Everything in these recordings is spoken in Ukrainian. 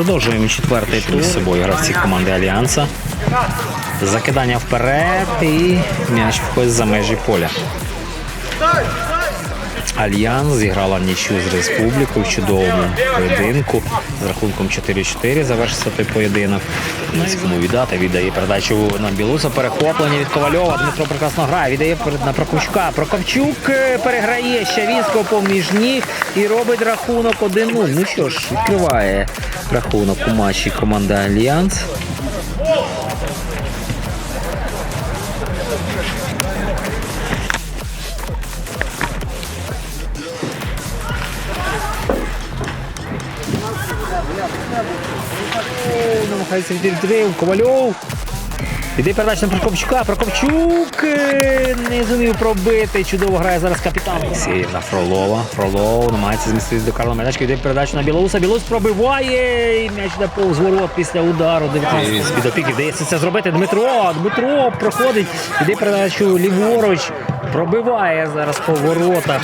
Продовжуємо четвертий тур. З собою гравці команди Альянса. Закидання вперед і м'яч входить за межі поля. Альянс зіграла нічю з республікою в чудовому поєдинку. З рахунком 4-4 завершився той поєдинок. Низькому віддати віддає передачу на Білуса. Перехоплення від Ковальова. Дмитро прекрасно грає. Віддає на Прокопчука. Прокопчук е, переграє Щавінського поміж ніг і робить рахунок 1-0. Ну що ж, відкриває рахунок у матчі команда Альянс. Намагається відрив Ковальов. Іде передача на Прокопчука. Прокопчук не зумів пробити. Чудово грає зараз капітан. Сіє на Фролова. Фролов намагається зміститися до Карла Медачка. Йде передача на Білоуса. Білоус пробиває. І м'яч йде повз ворот після удару. З-під опіки вдається це зробити. Дмитро. Дмитро проходить. Іде передачу ліворуч. Пробиває зараз по воротах.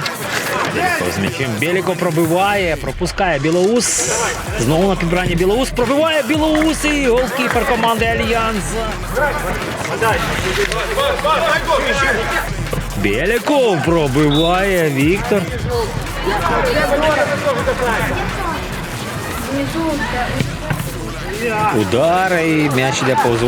Біліков з м'ячем. Біліко пробиває, пропускає Білоус. Знову на підбирання Білоус. Пробиває Білоус і голкіпер команди Альянс. Біліков пробиває Віктор. Удар і м'яч йде повз.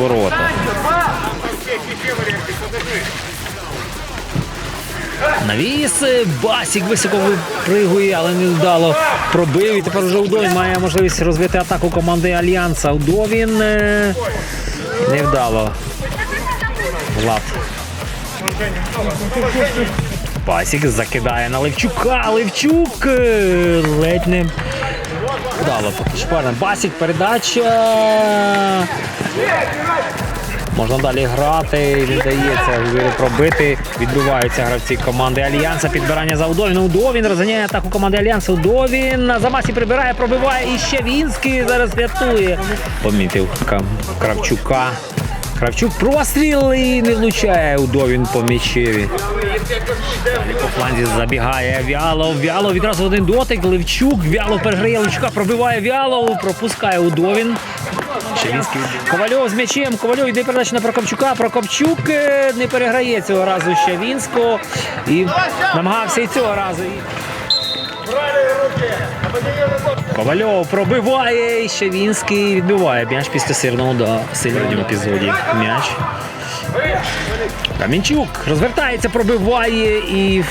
Навіс Басік високо випригує, але не вдало пробив. І тепер вже Удовін має можливість розвити атаку команди Альянса. Удовін е, не вдало. Влад. Басік закидає на Левчука. Левчук е, ледь не вдало поки шпарна. Басік передача. Можна далі грати, не вдається пробити. Відбиваються гравці команди Альянса. Підбирання за Удовіна. Удовін розганяє атаку команди Альянсу. Удовін на замасі прибирає, пробиває і ще Вінський зараз рятує. Помітив Кравчука. Кравчук простріл і не влучає Удовін по м'ячеві. По фланзі забігає Вялов. Вялов відразу один дотик. Левчук. Вялов переграє Левчука, пробиває Вялов, пропускає Удовін. Ковальов з м'ячем. Ковальов йде передача на Прокопчука. Прокопчук е, не переграє цього разу Щавінського. І намагався і цього разу. І- Ковальов пробиває, і Щавінський відбиває м'яч після сирного да, сильного епізоді. М'яч. Камінчук розвертається, пробиває і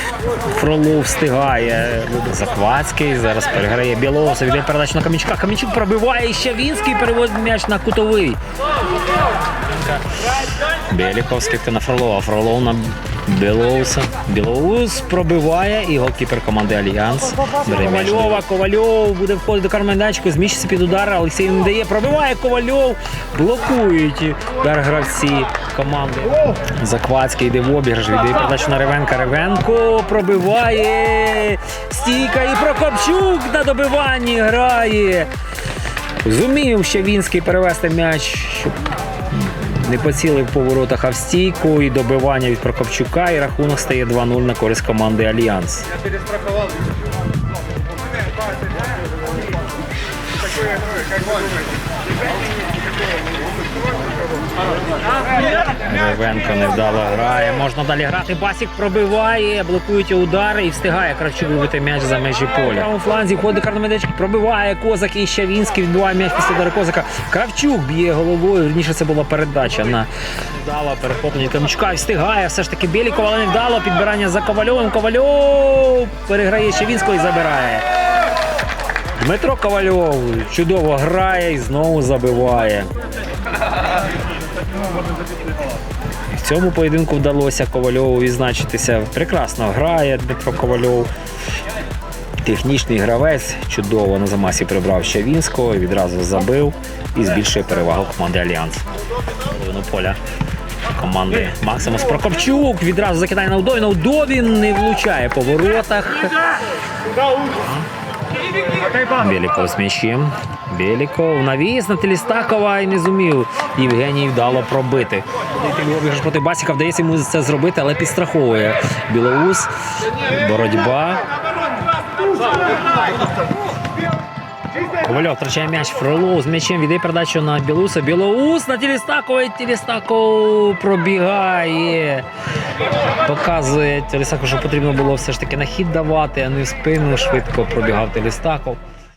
Фролов встигає. Заквацький зараз переграє Білоуса, віддає передачу на Камінчука. Камінчук пробиває і Щавінський переводить м'яч на кутовий. Беліков скидка на Фролова. Фролов на Білоуса. Білоус пробиває і голкіпер команди Альянс. Ковальова. Ковальов буде входити до кармайданчику, зміщиться під удар. Олексій не дає. Пробиває Ковальов. Блокують удар гравці команди. Заквацький йде в обіграш. Віддає передачу на Ревенка. Ревенко пробиває. Стійка і Прокопчук на добиванні грає. Зумів ще Вінський перевести м'яч, щоб не поцілив по воротах, а в стійку і добивання від Прокопчука. І рахунок стає 2-0 на користь команди Альянс. Ревенко невдало грає. Можна далі грати. Басік пробиває, блокують удари і встигає Кравчук вибити м'яч за межі поля. В правому фланзі входить Карномедечки, пробиває Козак і Щавінський відбиває м'яч після удару Козака. Кравчук б'є головою. Вірніше це була передача на вдало перехоплення Камчука. І встигає все ж таки Біліков, але не вдало. Підбирання за Ковальовим. Ковальов переграє Щавінського і забирає. Дмитро Ковальов чудово грає і знову забиває. В цьому поєдинку вдалося Ковальову відзначитися. Прекрасно грає Дмитро Ковальов. Технічний гравець чудово на замасі прибрав Щавінського, відразу забив і збільшує перевагу команди Альянс. Половину поля команди Максимус Прокопчук відразу закидає на Удовіна. Удовін не влучає по воротах. Біліков з м'ячем. Біліков навіс на Телістакова і не зумів. Євгеній вдало пробити. Обіграш проти Басіка вдається йому це зробити, але підстраховує Білоус. Боротьба. Ковальов втрачає м'яч. Фролов з м'ячем віддає передачу на Білуса. Білоус на Тілістакові. Тілістаков пробігає. Показує Тілістаков, що потрібно було все ж таки на хід давати, а не в спину швидко пробігав Тілістаков.